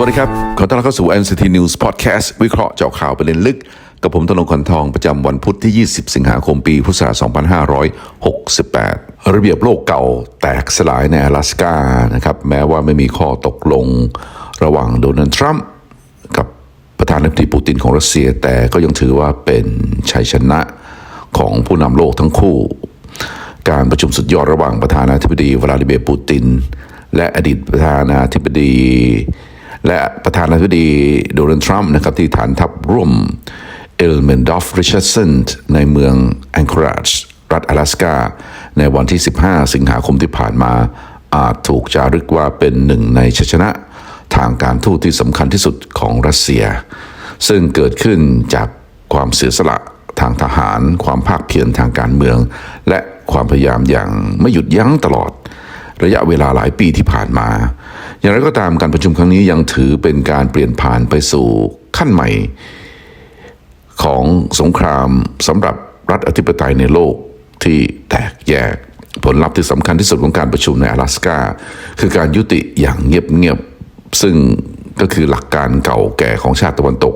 วัสดีครับ ขอต้อนรับเข้าสู่ NCT News Podcast วิเคราะห์เจาะข่าวประเด็นลึก กับผมตนงคนทองประจำวันพุธที่ 20 สิงหาคมปีพุทธศักราช2568 ระเบียบโลกเก่าแตกสลายใน阿拉斯กานะครับ แม้ว่าไม่มีข้อตกลงระหว่างโดนัลด์ทรัมป์กับประธานาธิบดีปูตินของรัสเซีย แต่ก็ยังถือว่าเป็นชัยชนะของผู้นำโลกทั้งคู่ การประชุมสุดยอดระหว่างประธานาธิบดีวลาดิเมียร์ปูติน และอดีตประธานาธิบดี และประธานาธิบดีโดนัลด์ทรัมป์นะครับที่ฐานทัพร่วมเอลเมนดอฟริชาร์ดสันในเมืองแอง r ราจรัฐ阿拉斯กาในวันที่ 15 สิงหาคมที่ผ่านมา อาจถูกจารึกว่าเป็นหนึ่งในชัยชนะทางการทูตที่สำคัญที่สุดของรัสเซีย ซึ่งเกิดขึ้นจากความเสียสละทางทหาร ความภาคเพียรทางการเมือง และความพยายามอย่างไม่หยุดยั้งตลอด ระยะเวลาหลายปีที่ผ่านมา อย่างไรก็ตามการประชุมครั้งนี้ยังถือเป็นการเปลี่ยนผ่านไปสู่ขั้นใหม่ ของสงครามสำหรับรัฐอธิปไตยในโลกที่แตกแยก ผลลัพธ์ที่สำคัญที่สุดของการประชุมใน阿拉斯กาคือการยุติอย่างเงียบๆซึ่งก็คือหลักการเก่าแก่ของชาติตะวันตก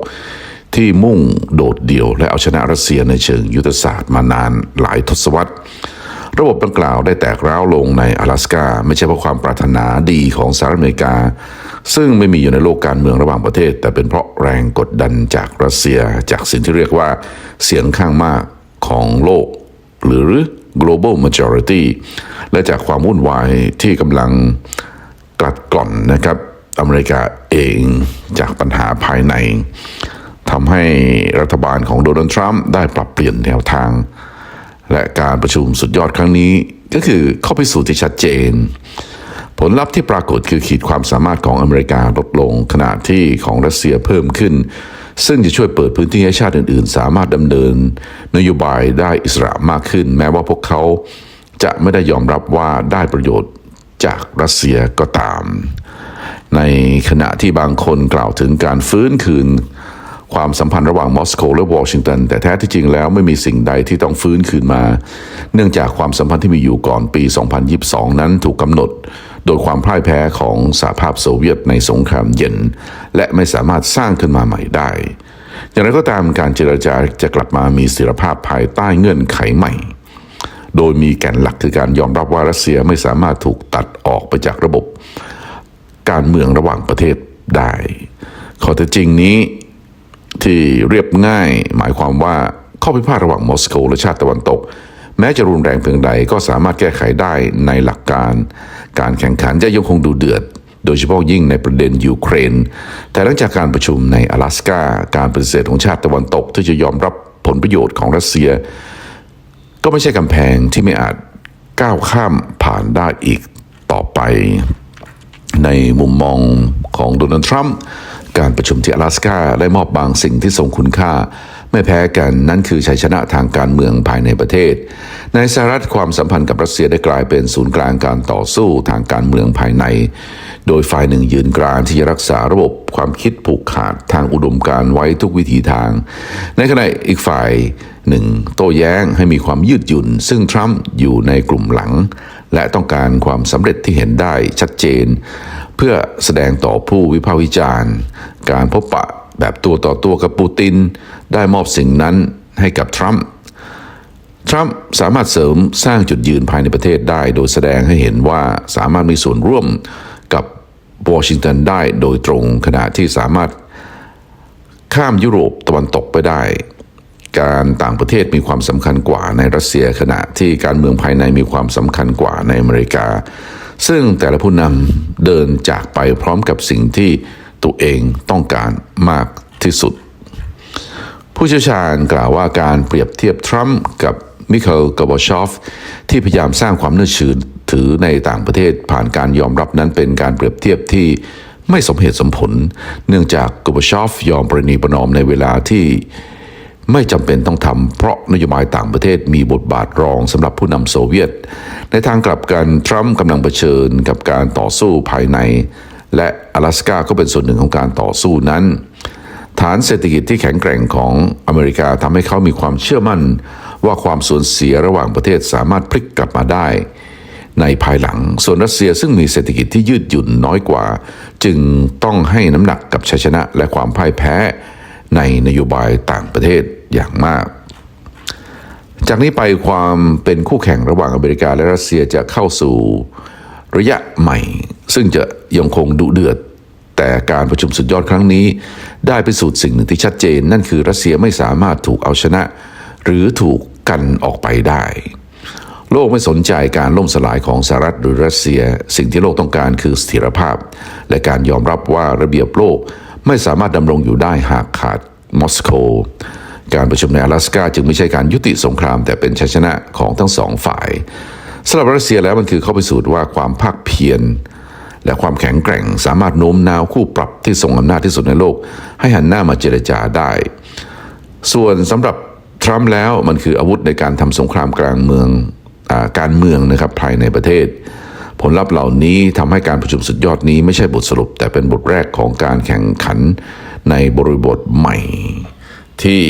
ที่มุ่งโดดเดี่ยว และเอาชนะรัสเซียในเชิงยุทธศาสตร์มานานหลายทศวรรษ ระบบดังกล่าวได้แตกร้าวลงใน阿拉斯กาไม่ใช่เพราะความปรารถนาดีของสหรัฐอเมริกา ซึ่งไม่มีอยู่ในโลกการเมืองระหว่างประเทศ แต่เป็นเพราะแรงกดดันจากรัสเซีย จากสิ่งที่เรียกว่าเสียงข้างมากของโลก หรือ global majority และจากความวุ่นวายที่กำลังกลัดกล่อนนะครับ อเมริกาเองจากปัญหาภายในทำให้รัฐบาลของโดนัลด์ทรัมป์ได้ปรับเปลี่ยนแนวทาง และการประชุมสุดยอดครั้งนี้ ก็คือเข้าไปสู่ที่ชัดเจน ผลลัพธ์ที่ปรากฏคือขีดความสามารถของอเมริกาลดลงขณะที่ของรัสเซียเพิ่มขึ้น ซึ่งจะช่วยเปิดพื้นที่ให้ชาติอื่น ๆ สามารถดำเนิน นโยบายได้อิสระมากขึ้น แม้ว่าพวกเขาจะไม่ได้ยอมรับว่าได้ประโยชน์จากรัสเซียก็ตาม ในขณะที่บางคนกล่าวถึงการฟื้นคืน ความสัมพันธ์ระหว่างมอสโกและวอชิงตัน แต่แท้ที่จริงแล้วไม่มีสิ่งใดที่ต้องฟื้นคืนมา เนื่องจากความสัมพันธ์ที่มีอยู่ก่อนปี 2022 นั้นถูกกำหนด โดยความพ่ายแพ้ของสหภาพโซเวียตในสงครามเย็น และไม่สามารถสร้างขึ้นมาใหม่ได้ อย่างไรก็ตามการเจรจาจะกลับมามีเสถียรภาพภายใต้เงื่อนไขใหม่ โดยมีแก่นหลักคือการยอมรับว่ารัสเซียไม่สามารถถูกตัดออกไปจากระบบ การเมืองระหว่างประเทศได้ข้อเท็จจริงนี้ ที่เรียบง่าย หมายความว่าข้อพิพาทระหว่างมอสโกและชาติตะวันตก แม้จะรุนแรงเพียงใดก็สามารถแก้ไขได้ในหลักการ การแข่งขันจะยังคงดูเดือด โดยเฉพาะยิ่งในประเด็นยูเครน แต่หลังจากการประชุมใน阿拉斯กาการปฏิเสธของชาติตะวันตก ที่จะยอมรับผลประโยชน์ของรัสเซีย ก็ไม่ใช่กำแพงที่ไม่อาจก้าวข้ามผ่านได้อีกต่อไป ในมุมมองของโดนัลด์ทรัมป์ การประชุมที่阿拉斯กาได้มอบบางสิ่งที่ทรงคุณค่า ไม่แพ้กันนั่นคือชัยชนะทางการเมืองภายในประเทศ ในสหรัฐความสัมพันธ์กับรัสเซียได้กลายเป็นศูนย์กลางการต่อสู้ทางการเมืองภายใน โดยฝ่ายหนึ่งยืนกรานที่จะรักษาระบบความคิดผูกขาดทางอุดมการณ์ไว้ทุกวิถีทาง ในขณะอีกฝ่าย หนึ่งโต้แย้งให้มีความยืดหยุ่น ซึ่งทรัมป์อยู่ในกลุ่มหลัง และต้องการความสำเร็จที่เห็นได้ชัดเจน เพื่อแสดงต่อผู้วิพากษ์วิจารณ์ การพบปะแบบตัวต่อตัวกับปูติน ได้มอบสิ่งนั้นให้กับทรัมป์ทรัมป์สามารถเสริมสร้างจุดยืนภายในประเทศได้ โดยแสดงให้เห็นว่าสามารถมีส่วนร่วมกับวอชิงตันได้โดยตรงขณะที่สามารถข้ามยุโรปตะวันตกไปได้ การต่างประเทศมีความสำคัญกว่าในรัสเซียขณะที่การเมืองภายในมีความสำคัญกว่าในอเมริกา ซึ่งแต่ละผู้นำเดินจากไปพร้อมกับสิ่งที่ตัวเองต้องการมากที่สุด ผู้เชี่ยวชาญกล่าวว่าการเปรียบเทียบทรัมป์กับมิเคลกอบชอฟที่พยายามสร้างความน่าเชื่อถือในต่างประเทศผ่านการยอมรับนั้นเป็นการเปรียบเทียบที่ไม่สมเหตุสมผล เนื่องจากกอบชอฟยอมประนีประนอมในเวลาที่ ไม่จำเป็นต้องทำเพราะนโยบายต่างประเทศมีบทบาทรองสำหรับผู้นำโซเวียต ในทางกลับกันทรัมป์กำลังเผชิญกับการต่อสู้ภายใน และ阿拉สกาก็เป็นส่วนหนึ่งของการต่อสู้นั้น ฐานเศรษฐกิจที่แข็งแกร่งของอเมริกาทำให้เขามีความเชื่อมั่น ว่าความสูญเสียระหว่างประเทศสามารถพลิกกลับมาได้ ในภายหลังส่วนรัสเซียซึ่งมีเศรษฐกิจที่ยืดหยุ่นน้อยกว่า จึงต้องให้น้ำหนักกับชัยชนะและความพ่ายแพ้ ในนโยบายต่างประเทศอย่างมาก จากนี้ไปความเป็นคู่แข่งระหว่างอเมริกาและรัสเซียจะเข้าสู่ระยะใหม่ ซึ่งจะยังคงดุเดือด แต่การประชุมสุดยอดครั้งนี้ ได้พิสูจน์สิ่งหนึ่งที่ชัดเจน นั่นคือรัสเซียไม่สามารถถูกเอาชนะ หรือถูกกันออกไปได้ โลกไม่สนใจการล่มสลายของสหรัฐหรือรัสเซีย สิ่งที่โลกต้องการคือเสถียรภาพ และการยอมรับว่าระเบียบโลก ไม่สามารถดำรงอยู่ได้หากขาดมอสโก การประชุมใน阿拉斯กาจึงไม่ใช่การยุติสงคราม แต่เป็นชัยชนะของทั้งสองฝ่ายสำหรับรัสเซียแล้วมันคือเข้าไปสู่ว่าความภาคเพียร และความแข็งแกร่งสามารถโน้มน้าวคู่ปรับที่ทรงอำนาจที่สุดในโลก ให้หันหน้ามาเจรจาได้ ส่วนสำหรับทรัมป์แล้วมันคืออาวุธในการทำสงครามกลางเมืองอาการเมืองนะครับภายในประเทศ ผลลัพธ์เหล่านี้ทำให้การประชุมสุดยอดนี้ไม่ใช่บทสรุป แต่เป็นบทแรกของการแข่งขันในบริบทใหม่ ที่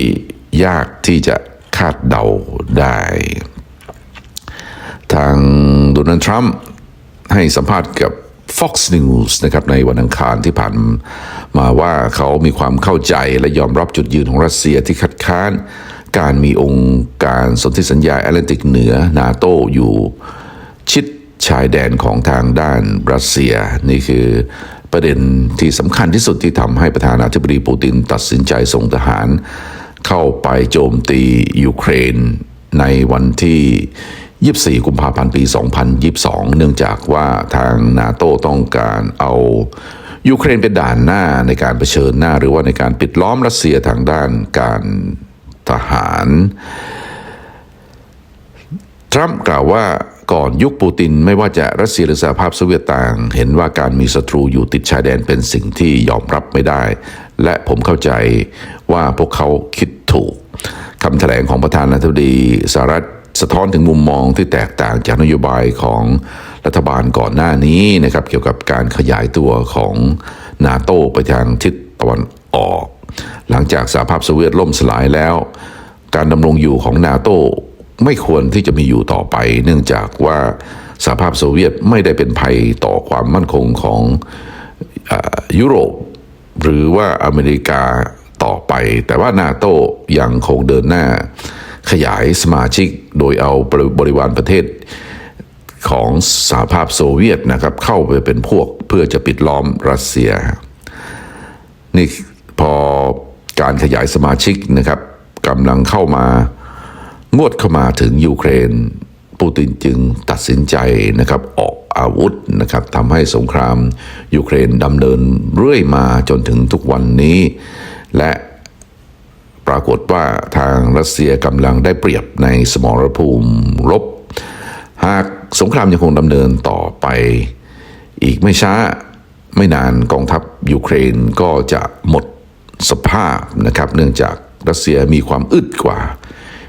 ยากที่จะคาดเดาได้ ทางโดนัลด์ทรัมป์ให้สัมภาษณ์กับ Fox News นะครับในวันอังคารที่ผ่านมาว่าเขามีความเข้าใจและยอมรับจุดยืนของรัสเซียที่คัดค้าน การมีองค์การสนธิสัญญาแอตแลนติกเหนือนาโตอยู่ ชายแดนของทางด้านรัสเซีย นี่คือประเด็นที่สำคัญที่สุดที่ทำให้ประธานาธิบดีปูตินตัดสินใจส่งทหาร เข้าไปโจมตียูเครนในวันที่ 24 กุมภาพันธ์ปี 2022 เนื่องจากว่าทางนาโต้ต้องการเอายูเครนเป็นด่านหน้าในการเผชิญหน้า หรือว่าในการปิดล้อมรัสเซียทางด้านการทหาร ทรัมป์กล่าวว่า ก่อนยุคปูตินไม่ว่าจะรัสเซียหรือสหภาพโซเวียตต่าง เห็นว่าการมีศัตรูอยู่ติดชายแดนเป็นสิ่งที่ยอมรับไม่ได้ และผมเข้าใจว่าพวกเขาคิดถูกคำแถลงของประธานาธิบดีสหรัฐสะท้อนถึงมุมมองที่แตกต่างจากนโยบายของรัฐบาลก่อนหน้านี้นะครับเกี่ยวกับการขยายตัวของนาโตไปทางทิศตะวันออก หลังจากสหภาพโซเวียตล่มสลายแล้ว การดำรงอยู่ของนาโต ไม่ควรที่จะมีอยู่ต่อไป เนื่องจากว่าสหภาพโซเวียตไม่ได้เป็นภัยต่อความมั่นคงของอยุโรป หรือว่าอเมริกาต่อไป แต่ว่านาโตยังคงเดินหน้า ขยายสมาชิกโดยเอาบริวารประเทศของสหภาพโซเวียตนะครับเข้าไปเป็นพวกเพื่อจะปิดล้อมรัสเซีย นี่พอการขยายสมาชิกนะครับกำลังเข้ามา งวดเข้ามาถึงยูเครน ปูตินจึงตัดสินใจนะครับออกอาวุธนะครับทำให้สงครามยูเครนดำเนินเรื่อยมาจนถึงทุกวันนี้ และปรากฏว่าทางรัสเซียกำลังได้เปรียบในสมรภูมิรบ หากสงครามยังคงดำเนินต่อไป อีกไม่ช้าไม่นานกองทัพยูเครนก็จะหมดสภาพนะครับ เนื่องจากรัสเซียมีความอึดกว่า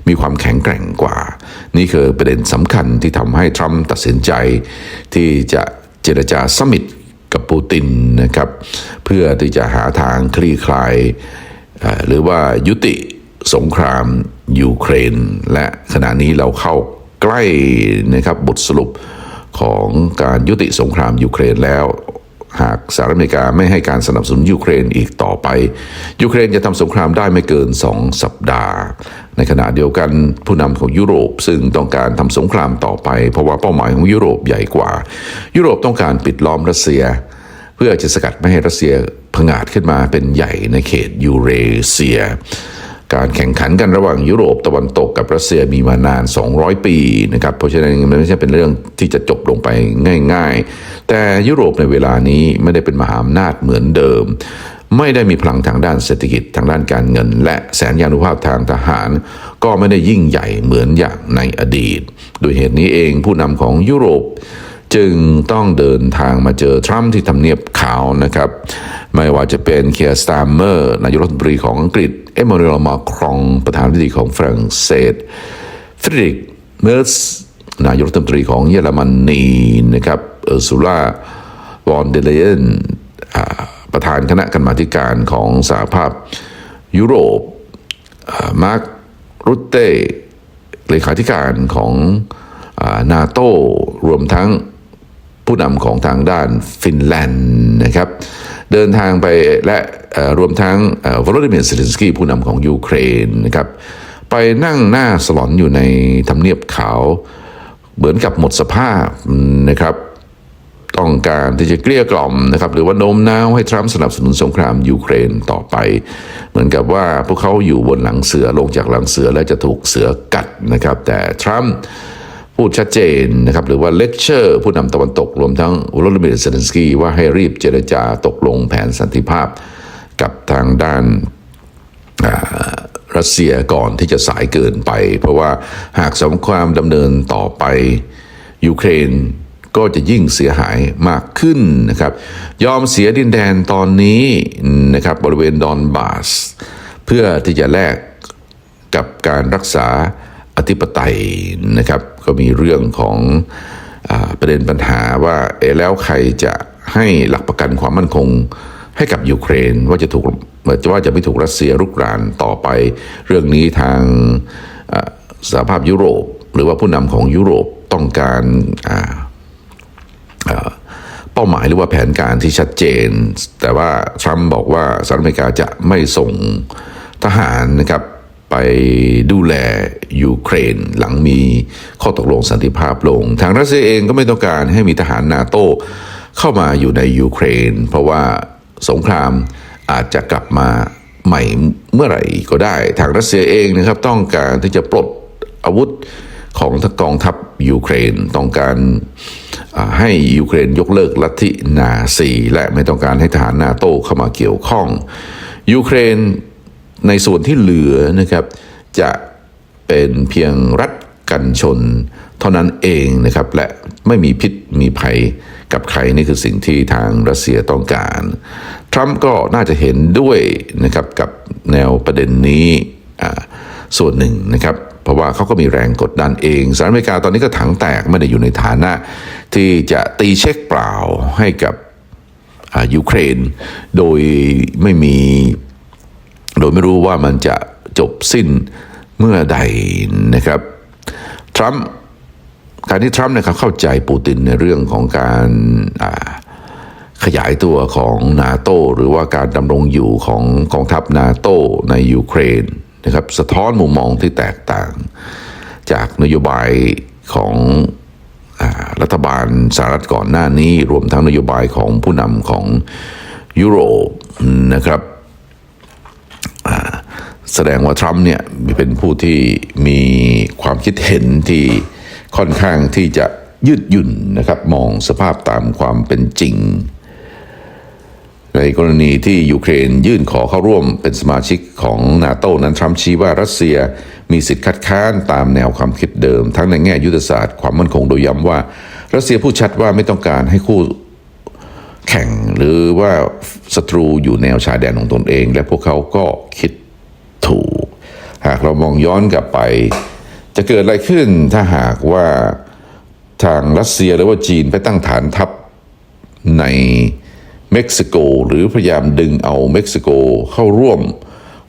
มีความแข็งแกร่งกว่า นี่คือประเด็นสำคัญที่ทำให้ทรัมป์ตัดสินใจ ที่จะเจรจาสมิตกับปูตินนะครับ เพื่อที่จะหาทางคลี่คลาย หรือว่ายุติสงครามยูเครน และขณะนี้เราเข้าใกล้นะครับบทสรุปของการยุติสงครามยูเครนแล้วหากสหรัฐอเมริกาไม่ให้การสนับสนุนยูเครนอีกต่อไป ยูเครนจะทำสงครามได้ไม่เกิน 2 สัปดาห์ ในขณะเดียวกันผู้นำของยุโรปซึ่งต้องการทำสงครามต่อไป เพราะว่าเป้าหมายของยุโรปใหญ่กว่า ยุโรปต้องการปิดล้อมรัสเซีย เพื่อจะสกัดไม่ให้รัสเซียผงาดขึ้นมาเป็นใหญ่ในเขตยูเรเซีย การแข่งขันกันระหว่างยุโรปตะวันตกกับรัสเซียมีมานาน 200 ปีนะครับเพราะฉะนั้นมันไม่ใช่เป็นเรื่องที่จะจบลงไปง่าย ๆ แต่ยุโรปในเวลานี้ไม่ได้เป็นมหาอำนาจเหมือนเดิม ไม่ได้มีพลังทางด้านเศรษฐกิจทางด้านการเงิน และแสนยานุภาพทางทหาร ก็ไม่ได้ยิ่งใหญ่เหมือนอย่างในอดีต โดยเหตุนี้เองผู้นำของยุโรปจึงต้องเดินทางมาเจอทรัมป์ที่ทำเนียบขาวนะครับ ไม่ว่าจะเป็นเคียร์สตาร์เมอร์นายกรัฐมนตรีของอังกฤษ เอมมานูเอลมาครองประธานาธิบดีของฝรั่งเศสฟริดริกเมอร์สนายกรัฐมนตรีของเยอรมนีนะครับเออร์ซูล่าวอนเดเลน ประธานคณะกรรมาการของสหภาพยุโรปมาร์ครุตเต้เลขาธิการของนาโตรวมทั้งผู้นำของทางด้านฟินแลนด์นะครับ เดินทางไปและรวมทั้งวลาดิเมียร์เซเลนสกี้ผู้นำของยูเครนนะครับ ไปนั่งหน้าสลอนอยู่ในทำเนียบขาว เหมือนกับหมดสภาพนะครับ ต้องการที่จะเกลี้ยกล่อมนะครับหรือว่าโน้มน้าวให้ทรัมป์สนับสนุนสงครามยูเครนต่อไป เหมือนกับว่าพวกเขาอยู่บนหลังเสือลงจากหลังเสือและจะถูกเสือกัดนะครับ แต่ทรัมป์พูดชัดเจนนะครับหรือว่าเลคเชอร์ผู้นำตะวันตกรวมทั้งวลาดิเมียร์เซเลนสกี้ว่าให้รีบเจรจาตกลงแผนสันติภาพกับทางด้านรัสเซียก่อนที่จะสายเกินไป เพราะว่าหากสงครามดำเนินต่อไปยูเครน ก็จะยิ่งเสียหายมากขึ้นนะครับ ยอมเสียดินแดนตอนนี้นะครับบริเวณดอนบาส เพื่อที่จะแลกกับการรักษาอธิปไตยนะครับ ก็มีเรื่องของอประเด็นปัญหาว่าเอแล้วใครจะให้หลักประกันความมั่นคงให้กับยูเครนว่าจะถูกว่าจะไม่ถูกรัสเซียรุกรานต่อไป เรื่องนี้ทางสหภาพยุโรป หรือว่าผู้นำของยุโรปต้องการอ่า เป้าหมายหรือว่าแผนการที่ชัดเจน แต่ว่าทรัมป์บอกว่าสหรัฐอเมริกาจะไม่ส่งทหารนะครับไปดูแลยูเครนหลังมีข้อตกลงสันติภาพลง ทางรัสเซียเองก็ไม่ต้องการให้มีทหารนาโต้เข้ามาอยู่ในยูเครน เพราะว่าสงครามอาจจะกลับมาใหม่เมื่อไหร่ก็ได้ ทางรัสเซียเองนะครับต้องการที่จะปลดอาวุธของกองทัพ ยูเครนต้องการให้ยูเครนยกเลิกลัทธินาซีและไม่ต้องการให้ทหารนาโต้เข้ามาเกี่ยวข้อง ยูเครนในส่วนที่เหลือนะครับจะเป็นเพียงรัฐกันชน เท่านั้นเองนะครับและไม่มีพิษมีภัยกับใครนี่คือสิ่งที่ทางรัสเซียต้องการ ทรัมป์ก็น่าจะเห็นด้วยนะครับกับแนวประเด็นนี้ส่วนหนึ่งนะครับ เพราะว่าเขาก็มีแรงกดดันเองสหรัฐอเมริกาตอนนี้ก็ถังแตกไม่ได้อยู่ในฐานะ ที่จะตีเช็คเปล่าให้กับยูเครน โดยไม่มีโดยไม่รู้ว่ามันจะจบสิ้นเมื่อใดนะครับทรัมป์การที่ทรัมป์นะครับเข้าใจปูตินในเรื่องของการขยายตัวของนาโตหรือว่าการดำรงอยู่ของกองทัพนาโตในยูเครน นะครับสะท้อนมุมมองที่แตกต่าง จากนโยบายของอรัฐบาลสหรัฐก่อนหน้านี้ รวมทั้งนโยบายของผู้นำของยุโรปนะครับแสดงว่าทรัมป์เนี่ยเป็นผู้ที่มีความคิดเห็นที่ค่อนข้างที่จะยืดหยุ่นนะครับมองสภาพตามความเป็นจริง ในกรณีที่ยูเครนยื่นขอเข้าร่วมเป็นสมาชิกของนาโตนั้นทรัมป์ชี้ว่ารัสเซียมีสิทธิ์คัดค้านตามแนวความคิดเดิม ทั้งในแง่ยุทธศาสตร์ความมั่นคงโดยย้ำว่า รัสเซียพูดชัดว่าไม่ต้องการให้คู่แข่งหรือว่าศัตรูอยู่แนวชายแดนของตนเอง และพวกเขาก็คิดถูก หากเรามองย้อนกลับไป จะเกิดอะไรขึ้นถ้าหากว่าทางรัสเซียหรือว่าจีนไปตั้งฐานทัพใน เม็กซิโก หรือพยายามดึงเอาเม็กซิโกเข้าร่วม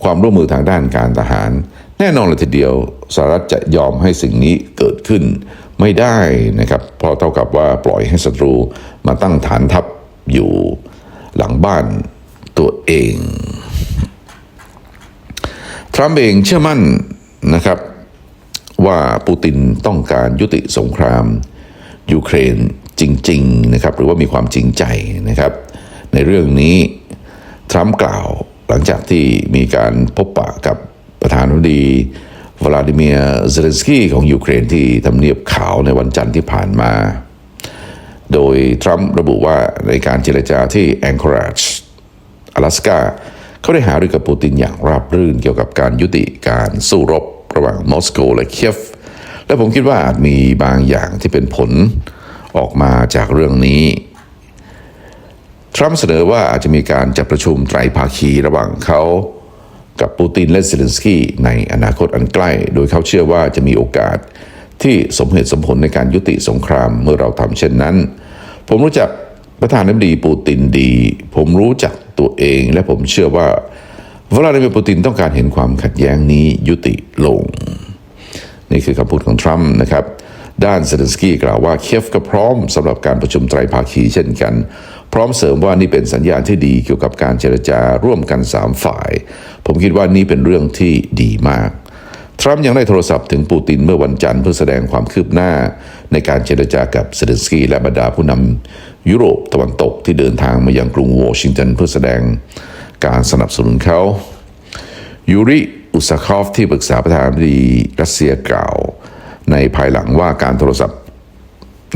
ความร่วมมือทางด้านการทหาร แน่นอนเลยทีเดียวสหรัฐจะยอมให้สิ่งนี้เกิดขึ้นไม่ได้นะครับเพราะเท่ากับว่าปล่อยให้ศัตรูมาตั้งฐานทัพอยู่หลังบ้านตัวเอง ทรัมป์เองเชื่อมั่นนะครับว่าปูตินต้องการยุติสงครามยูเครนจริง ๆ นะครับ หรือว่ามีความจริงใจนะครับ ในเรื่องนี้ทรัมป์กล่าวหลังจากที่มีการพบปะกับประธานาธิบดีวลาดิเมียร์เซเลนสกี้ของยูเครนที่ทำเนียบขาวในวันจันทร์ที่ผ่านมา โดยทรัมป์ระบุว่าในการเจรจาที่แองกราจ阿拉สกาเขาได้หารือกับปูตินอย่างราบรื่นเกี่ยวกับการยุติการสู้รบระหว่างมอสโกและเคียฟ และผมคิดว่าอาจมีบางอย่างที่เป็นผลออกมาจากเรื่องนี้ ทรัมป์เสนอว่าอาจจะมีการจัดประชุมไตรภาคีระหว่างเขากับปูตินและเซเลนสกี้ในอนาคตอันใกล้ โดยเขาเชื่อว่าจะมีโอกาสที่สมเหตุสมผลในการยุติสงครามเมื่อเราทำเช่นนั้น ผมรู้จักประธานาธิบดีปูตินดี ผมรู้จักตัวเองและผมเชื่อว่าวลาดิเมียร์ปูตินต้องการเห็นความขัดแย้งนี้ยุติลง นี่คือคำพูดของทรัมป์นะครับ ด้านเซเลนสกี้กล่าวว่าเคียฟก็พร้อมสำหรับการประชุมไตรภาคีเช่นกัน พร้อมเสริมว่านี่เป็นสัญญาณที่ดีเกี่ยวกับการเจรจาร่วมกัน 3 ฝ่าย ผมคิดว่านี่เป็นเรื่องที่ดีมาก ทรัมป์ยังได้โทรศัพท์ถึงปูตินเมื่อวันจันทร์เพื่อแสดงความคืบหน้า ในการเจรจากับเซเลนสกี้และบรรดาผู้นำยุโรปตะวันตกที่เดินทางมายังกรุงวอชิงตันเพื่อแสดงการสนับสนุนเขายูริอุสาคอฟที่ปรึกษาประธานาธิบดีรัสเซียกล่าว ในภายหลังว่าการโทรศัพท์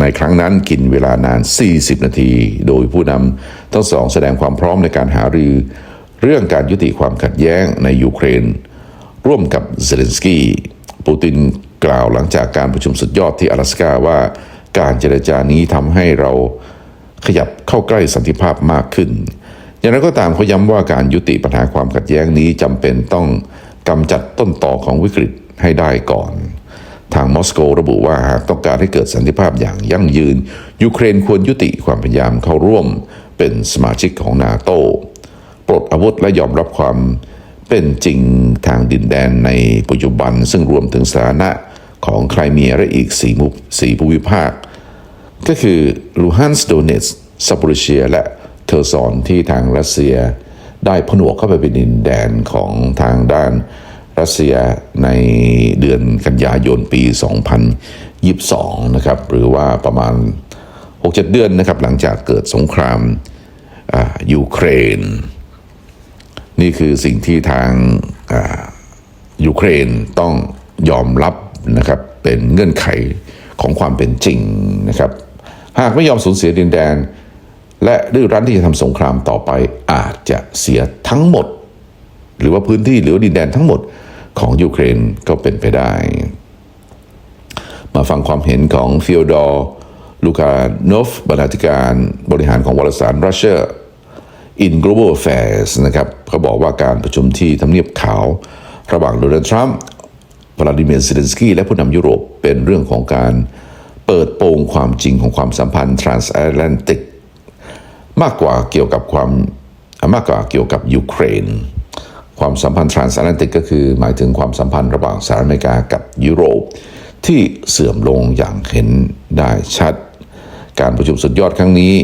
ในครั้งนั้นกินเวลานาน 40 นาที โดยผู้นำทั้งสองแสดงความพร้อมในการหารือ เรื่องการยุติความขัดแย้งในยูเครน ร่วมกับเซเลนสกี้ปูตินกล่าวหลังจากการประชุมสุดยอดที่阿拉斯กาว่าการเจรจานี้ทำให้เราขยับเข้าใกล้สันติภาพมากขึ้น อย่างไรก็ตามเขาย้ำว่าการยุติปัญหาความขัดแย้งนี้จำเป็นต้องกำจัดต้นตอของวิกฤตให้ได้ก่อน ทางมอสโกระบุว่าหากต้องการให้เกิดสันติภาพอย่างยั่งยืน ยูเครนควรยุติความพยายามเข้าร่วมเป็นสมาชิกของนาโตปลดอาวุธและยอมรับความเป็นจริงทางดินแดนในปัจจุบัน ซึ่งรวมถึงสถานะของไครเมียและอีกสี่มุสี่ภูมิภาค ก็คือลูฮันสโดเนสซาป o ริเชีย และเทอร์ซอนที่ทางรัสเซีย ได้ผนวกเข้าไปเป็นดินแดนของทางด้าน รัสเซียในเดือนกันยายนปี 2022 นะครับ หรือว่าประมาณ 6-7 เดือนนะครับ หลังจากเกิดสงครามยูเครน นี่คือสิ่งที่ทางยูเครนต้องยอมรับนะครับเป็นเงื่อนไขของความเป็นจริงนะครับ หากไม่ยอมสูญเสียดินแดน และดื้อรั้นที่จะทำสงครามต่อไปอาจจะเสียทั้งหมด หรือว่าพื้นที่หรือว่าดินแดนทั้งหมด ของยูเครนก็เป็นไปได้ มาฟังความเห็นของฟิโอดอร์ลูกาโนฟบรรณาธิการบริหารของวารสาร Russia in Global Affairs นะครับเขาบอกว่าการประชุมที่ทำเนียบขาว ระหว่างโดนัลด์ทรัมป์วลาดิเมียร์เซเลนสกี้และผู้นำยุโรปเป็นเรื่องของการเปิดโปงความจริงของความสัมพันธ์ transatlantic มากกว่าเกี่ยวกับความมากกว่าเกี่ยวกับยูเครน ความสัมพันธ์ transatlantic ก็คือหมายถึงความสัมพันธ์ระหว่างสหรัฐอเมริกากับยุโรป ที่เสื่อมลงอย่างเห็นได้ชัด การประชุมสุดยอดครั้งนี้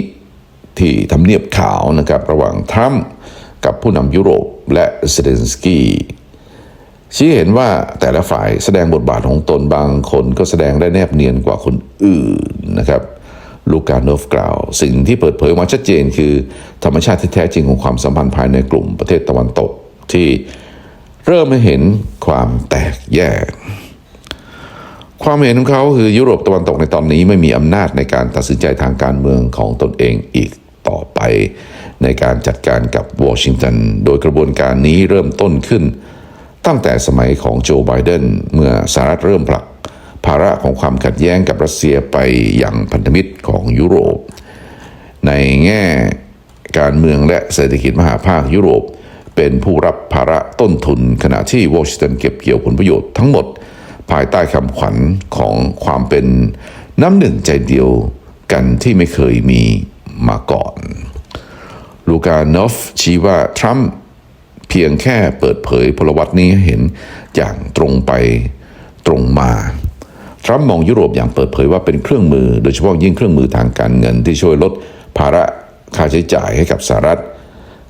ที่ทำเนียบขาวนะครับระหว่างทรัมป์กับผู้นำยุโรปและเซเลนสกี้ชี้เห็นว่าแต่ละฝ่ายแสดงบทบาทของตนบางคนก็แสดงได้แนบเนียนกว่าคนอื่นนะครับลูกาโนฟกล่าว สิ่งที่เปิดเผยมาชัดเจนคือ ธรรมชาติที่แท้จริงของความสัมพันธ์ภายในกลุ่มประเทศตะวันตก ที่เริ่มให้เห็นความแตกแยก ความเห็นของเขาคือยุโรปตะวันตกในตอนนี้ไม่มีอำนาจในการตัดสินใจทางการเมืองของตนเองอีกต่อไป ในการจัดการกับวอชิงตัน โดยกระบวนการนี้เริ่มต้นขึ้น ตั้งแต่สมัยของโจไบเดนเมื่อสหรัฐเริ่มผลักภาระของความขัดแย้งกับรัสเซียไปอย่างพันธมิตรของยุโรป ในแง่การเมืองและเศรษฐกิจมหาภาคยุโรป เป็นผู้รับภาระต้นทุน ขณะที่วอชิงตันเก็บเกี่ยวผลประโยชน์ทั้งหมด ภายใต้คำขวัญของความเป็นน้ำหนึ่งใจเดียวกันที่ไม่เคยมีมาก่อน ลูกานอฟชี้ว่าทรัมป์เพียงแค่เปิดเผยพลวัตนี้ให้เห็นอย่างตรงไปตรงมา ทรัมป์มองยุโรปอย่างเปิดเผยว่าเป็นเครื่องมือ โดยเฉพาะยิ่งเครื่องมือทางการเงินที่ช่วยลดภาระค่าใช้จ่ายให้กับสหรัฐ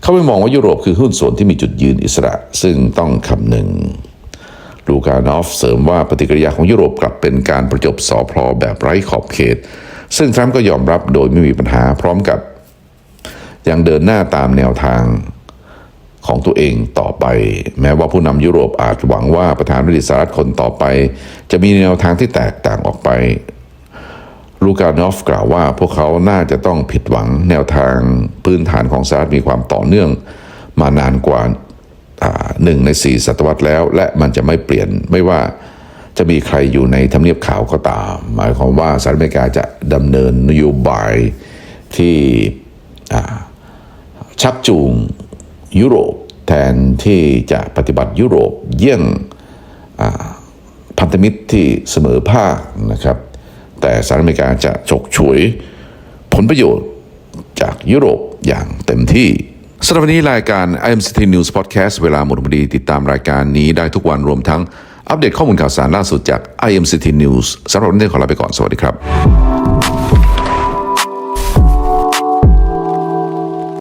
เขาไม่มองว่ายุโรปคือหุ้นส่วนที่มีจุดยืนอิสระ ซึ่งต้องคำนึงลูกานอฟเสริมว่าปฏิกิริยาของยุโรปกลับเป็นการประจบสอพลอแบบไร้ขอบเขต ซึ่งทรัมป์ก็ยอมรับโดยไม่มีปัญหาพร้อมกับ ยังเดินหน้าตามแนวทางของตัวเองต่อไป แม้ว่าผู้นำยุโรปอาจหวังว่าประธานาธิบดีสหรัฐคนต่อไป จะมีแนวทางที่แตกต่างออกไป ลูกานอฟกล่าวว่าพวกเขาน่าจะต้องผิดหวังแนวทางพื้นฐานของสหรัฐมีความต่อเนื่องมานานกว่าหนึ่งในสี่ศตวรรษแล้ว และมันจะไม่เปลี่ยนไม่ว่าจะมีใครอยู่ในทำเนียบขาวก็ตาม หมายความว่าสหรัฐอเมริกาจะดำเนินนโยบายที่ชักจูงยุโรป แทนที่จะปฏิบัติยุโรปเยี่ยงพันธมิตรที่เสมอภาคนะครับ แต่สหรัฐอเมริกาจะฉกฉวยผลประโยชน์จากยุโรปอย่างเต็มที่สำหรับวันนี้รายการ IMCT News Podcast เวลาหมดพอดีติดตามรายการนี้ได้ทุกวันรวมทั้งอัปเดตข้อมูลข่าวสารล่าสุดจาก IMCT News สำหรับวันนี้ขอลาไปก่อน สวัสดีครับ